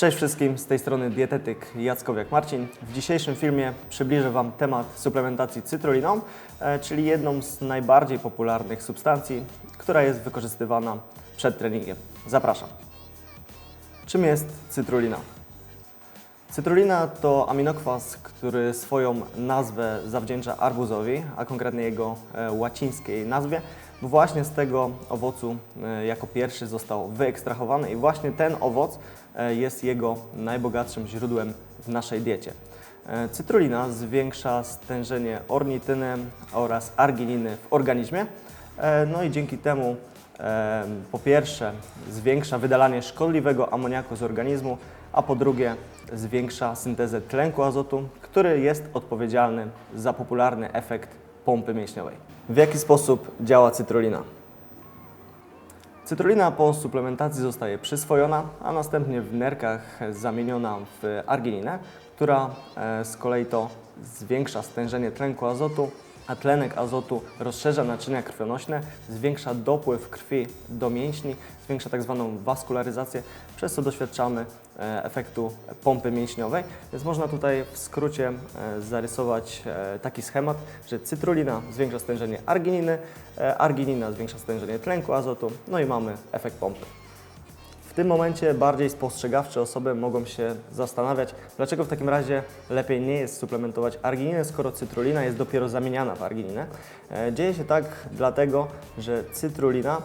Cześć wszystkim, z tej strony dietetyk Jackowiak Marcin. W dzisiejszym filmie przybliżę Wam temat suplementacji cytruliną, e, czyli jedną z najbardziej popularnych substancji, która jest wykorzystywana przed treningiem. Zapraszam. Czym jest cytrulina? Cytrulina to aminokwas, który swoją nazwę zawdzięcza arbuzowi, a konkretnie jego e, łacińskiej nazwie, bo właśnie z tego owocu e, jako pierwszy został wyekstrahowany i właśnie ten owoc e, jest jego najbogatszym źródłem w naszej diecie. Cytrulina zwiększa stężenie ornityny oraz argininy w organizmie, no i dzięki temu po pierwsze zwiększa wydalanie szkodliwego amoniaku z organizmu, a po drugie zwiększa syntezę tlenku azotu, który jest odpowiedzialny za popularny efekt pompy mięśniowej. W jaki sposób działa cytrulina? Cytrulina po suplementacji zostaje przyswojona, a następnie w nerkach zamieniona w argininę, która e, z kolei to zwiększa stężenie tlenku azotu, a tlenek azotu rozszerza naczynia krwionośne, zwiększa dopływ krwi do mięśni, zwiększa tak zwaną waskularyzację, przez co doświadczamy e, efektu pompy mięśniowej. Więc można tutaj w skrócie e, zarysować e, taki schemat, że cytrulina zwiększa stężenie argininy, arginina zwiększa stężenie tlenku azotu, no i mamy efekt pompy. Tym momencie bardziej spostrzegawcze osoby mogą się zastanawiać, dlaczego w takim razie lepiej nie jest suplementować argininę, skoro cytrulina jest dopiero zamieniana w argininę. E, Dzieje się tak dlatego, że cytrulina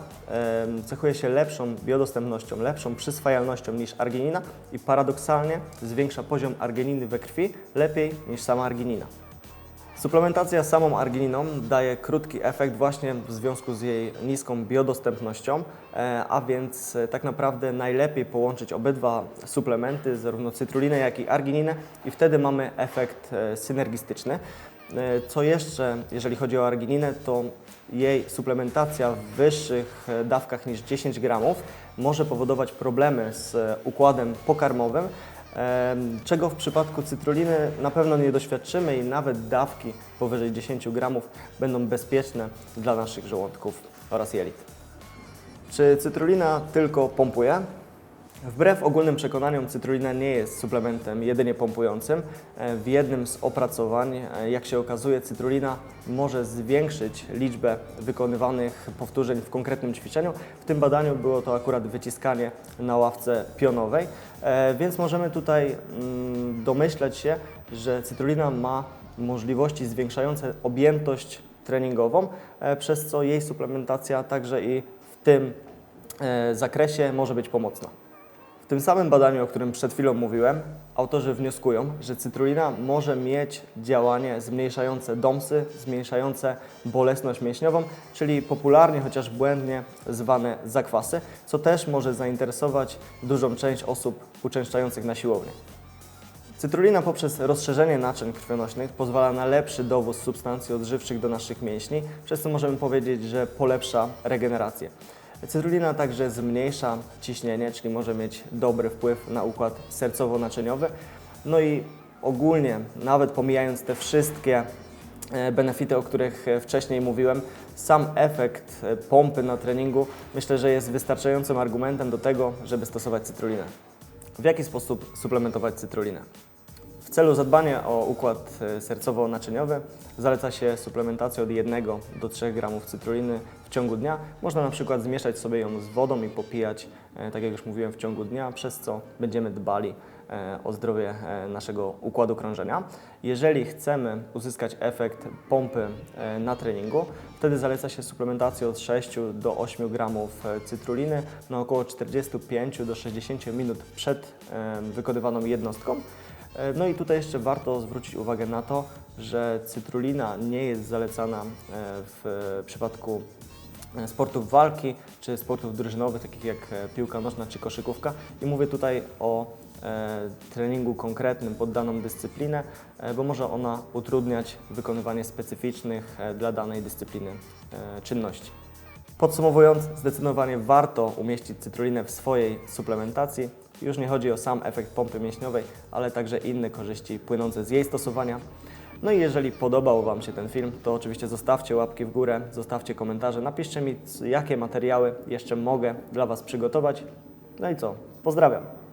cechuje się lepszą biodostępnością, lepszą przyswajalnością niż arginina i paradoksalnie zwiększa poziom argininy we krwi lepiej niż sama arginina. Suplementacja samą argininą daje krótki efekt właśnie w związku z jej niską biodostępnością, e, a więc e, tak naprawdę najlepiej połączyć obydwa suplementy, zarówno cytrulinę, jak i argininę i wtedy mamy efekt e, synergistyczny. Co jeszcze, jeżeli chodzi o argininę, to jej suplementacja w wyższych dawkach niż 10 gramów może powodować problemy z układem pokarmowym, czego w przypadku cytruliny na pewno nie doświadczymy i nawet dawki powyżej 10 gramów będą bezpieczne dla naszych żołądków oraz jelit. Czy cytrulina tylko pompuje? Wbrew ogólnym przekonaniom cytrulina nie jest suplementem jedynie pompującym. E, W jednym z opracowań, e, jak się okazuje, cytrulina może zwiększyć liczbę wykonywanych powtórzeń w konkretnym ćwiczeniu. W tym badaniu było to akurat wyciskanie na ławce pionowej, E, więc możemy tutaj mm, domyślać się, że cytrulina ma możliwości zwiększające objętość treningową, przez co jej suplementacja także i w tym zakresie może być pomocna. W tym samym badaniu, o którym przed chwilą mówiłem, autorzy wnioskują, że cytrulina może mieć działanie zmniejszające domsy, zmniejszające bolesność mięśniową, czyli popularnie, chociaż błędnie zwane zakwasy, co też może zainteresować dużą część osób uczęszczających na siłownię. Cytrulina poprzez rozszerzenie naczyń krwionośnych pozwala na lepszy dowóz substancji odżywczych do naszych mięśni, przez co możemy powiedzieć, że polepsza regenerację. Cytrulina także zmniejsza ciśnienie, czyli może mieć dobry wpływ na układ sercowo-naczyniowy. No i ogólnie, nawet pomijając te wszystkie e, benefity, o których e, wcześniej mówiłem, sam efekt e, pompy na treningu myślę, że jest wystarczającym argumentem do tego, żeby stosować cytrulinę. W jaki sposób suplementować cytrulinę? Celu zadbania o układ e, sercowo-naczyniowy zaleca się suplementację od 1 do 3 gramów cytruliny w ciągu dnia. Można na przykład zmieszać sobie ją z wodą i popijać, e, tak jak już mówiłem, w ciągu dnia, przez co będziemy dbali e, o zdrowie naszego układu krążenia. Jeżeli chcemy uzyskać efekt pompy na treningu, wtedy zaleca się suplementację od 6 do 8 gramów cytruliny na około 45 do 60 minut przed wykonywaną jednostką. E, No i tutaj jeszcze warto zwrócić uwagę na to, że cytrulina nie jest zalecana e, w przypadku e, sportów walki czy sportów drużynowych, takich jak piłka nożna czy koszykówka. I mówię tutaj o treningu konkretnym pod daną dyscyplinę, bo może ona utrudniać wykonywanie specyficznych dla danej dyscypliny czynności. Podsumowując, zdecydowanie warto umieścić cytrulinę w swojej suplementacji. Już nie chodzi o sam efekt pompy mięśniowej, ale także inne korzyści płynące z jej stosowania. No i jeżeli podobał Wam się ten film, to oczywiście zostawcie łapki w górę, zostawcie komentarze, napiszcie mi, jakie materiały jeszcze mogę dla Was przygotować. No i co? Pozdrawiam.